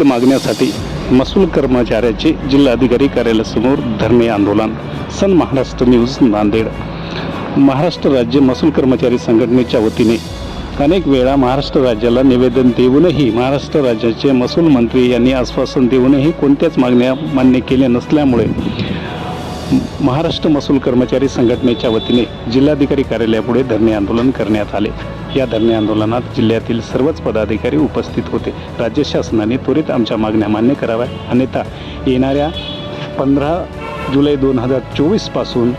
विविध मागण्यासाठी महसूल कर्मचाऱ्याचे जिल्हाधिकारी कार्यालयासमोर धरणे आंदोलन. Sun Maharashtra news Nanded. Maharashtra राज्य महसूल कर्मचारी संघटनेच्या वतीने अनेक वेळा महाराष्ट्र राज्याला निवेदन देऊनही महाराष्ट्र राज्याचे महसूल मंत्री यांनी आश्वासन देऊनही कोणत्याच मागण्या मान्य केल्या नसल्यामुळे महाराष्ट्र महसूल कर्मचारी संघटनेच्या वतीने जिल्हाधिकारी कार्यालयापुढे धरणे आंदोलन करण्यात आले. या धरणे आंदोलनात जिल्ह्यातील सर्वच पदाधिकारी उपस्थित होते. राज्य शासनाने त्वरित आमच्या मागण्या मान्य कराव्या. अन्यथा येणाऱ्या पंधरा जुलै दोन हजार चोवीसपासून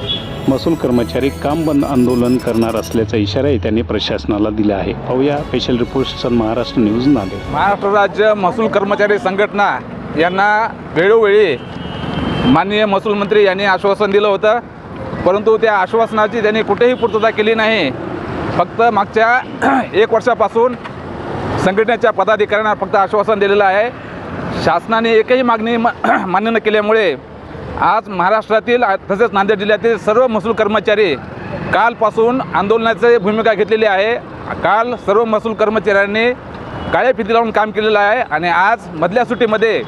महसूल कर्मचारी काम बंद आंदोलन करणार असल्याचा इशाराही त्यांनी प्रशासनाला दिला आहे. पाहूया special report Sun Maharashtra news Nanded. Maharashtra राज्य महसूल कर्मचारी संघटना यांना वेळोवेळी माननीय महसूल मंत्री यांनी आश्वासन दिलं होतं परंतु त्या आश्वासनाची त्यांनी कुठेही पूर्तता केली नाही. फक्त मागच्या एक वर्षापासून संघटनेच्या पदाधिकाऱ्यांना फक्त आश्वासन दिलेलं आहे. शासनाने एकही मागणी म- मान्य न केल्यामुळे आज महाराष्ट्रातील तसेच नांदेड जिल्ह्यातील सर्व महसूल कर्मचारी कालपासून आंदोलनाची भूमिका घेतलेली आहे. काल सर्व महसूल कर्मचाऱ्यांनी काळ्या फिती लावून काम केलेलं आहे आणि आज मधल्या सुट्टीमध्ये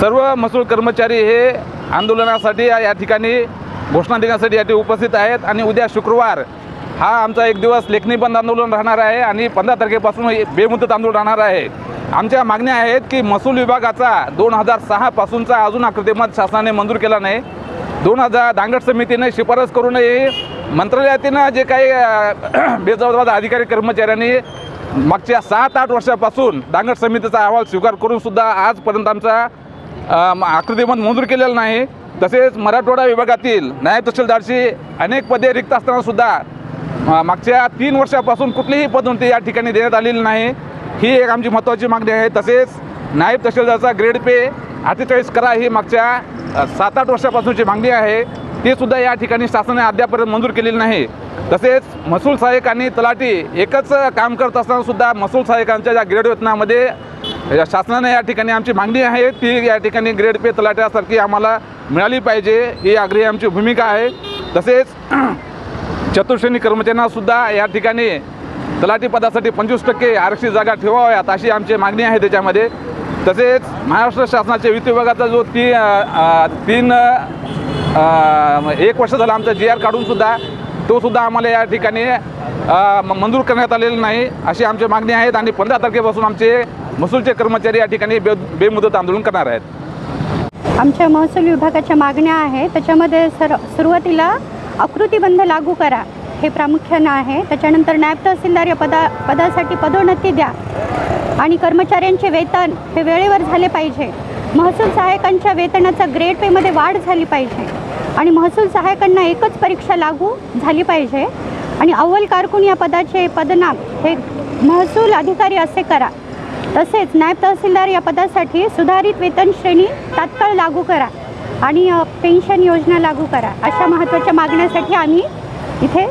सर्व महसूल कर्मचारी हे आंदोलनासाठी या ठिकाणी घोषणा देण्यासाठी या ठिकाणी उपस्थित आहेत आणि उद्या शुक्रवार हा आमचा एक दिवस लेखनी बंद आंदोलन राहणार आहे आणि पंधरा तारखेपासून बेमुदत आंदोलन राहणार आहे. आमच्या मागण्या आहेत की महसूल विभागाचा दोन हजार सहापासूनचा अजून आकृतिमत शासनाने मंजूर केला नाही. दोन हजार दांगड समितीने शिफारस करूनही मंत्रालयातील जे काही बेजबाबदार अधिकारी कर्मचाऱ्यांनी मागच्या सात आठ वर्षापासून दांगड समितीचा अहवाल स्वीकार करूनसुद्धा आजपर्यंत आमचा अ, आकृतिमत मंजूर केलेलं नाही. तसेच मराठवाडा विभागातील नायब तहसीलदारची अनेक पदे रिक्त असताना सुद्धा मागच्या तीन वर्षापासून कुठलीही पदोन्नती या ठिकाणी देण्यात आलेली नाही. ही एक आमची महत्त्वाची मागणी आहे. तसेच नायब तहसीलदारचा ग्रेड पे अठ्ठेचाळीस करा ही मागच्या सात आठ वर्षापासूनची मागणी आहे. ती सुद्धा या ठिकाणी शासनाने अद्यापर्यंत मंजूर केलेली नाही. तसेच महसूल सहाय्यक आणि तलाठी एकच काम करत असताना सुद्धा महसूल सहाय्यकांच्या ज्या ग्रेड वेतनामध्ये या शासनाने या ठिकाणी आमची मागणी आहे ती या ठिकाणी ग्रेड पे तलाट्यासारखी आम्हाला मिळाली पाहिजे. ही आग्रही आमची भूमिका आहे. तसेच चतुर्श्रेणी कर्मचाऱ्यांनासुद्धा या ठिकाणी तलाठी पदासाठी पंचवीस टक्के आरक्षित जागा ठेवाव्यात अशी आमची मागणी आहे त्याच्यामध्ये. तसेच महाराष्ट्र शासनाच्या वित्त विभागाचा जो ती तीन एक वर्ष झालं आमचा जी आर काढूनसुद्धा तो सुद्धा आम्हाला या ठिकाणी म- मंजूर करण्यात आलेला नाही अशी आमची मागणी आहेत आणि पंधरा तारखेपासून आमचे महसूलचे कर्मचारी या ठिकाणी बे बेमुदत आंदोलन करणार आहेत. आमच्या महसूल विभागाच्या मागण्या आहेत त्याच्यामध्ये सर सुरुवातीला आकृतीबंध लागू करा हे प्रामुख्यानं आहे. त्याच्यानंतर नायब तहसीलदार या पदा पदासाठी पदोन्नती द्या आणि कर्मचाऱ्यांचे वेतन हे वेळेवर झाले पाहिजे. महसूल सहायकांच्या वेतनाचा ग्रेड पेमध्ये वाढ झाली पाहिजे. आणि महसूल सहायकांना एकच परीक्षा लागू झाली पाहिजे. आणि अव्वल कारकून या पदाचे पदनाम हे महसूल अधिकारी असे करा. तसेच नायब तहसीलदार या पदासाठी सुधारित वेतन श्रेणी तात्काळ लागू करा आणि पेन्शन योजना लागू करा. अशा महत्त्वाच्या मागण्यासाठी आम्ही इथे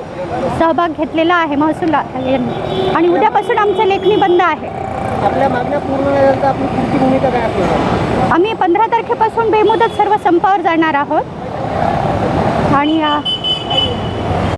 सहभाग घेतलेला आहे महसूल यांनी आणि उद्यापासून आमचं लेखणी बंद आहे. आम्ही पंधरा तारखेपासून बेमुदत सर्व संपावर जाणार आहोत. आणि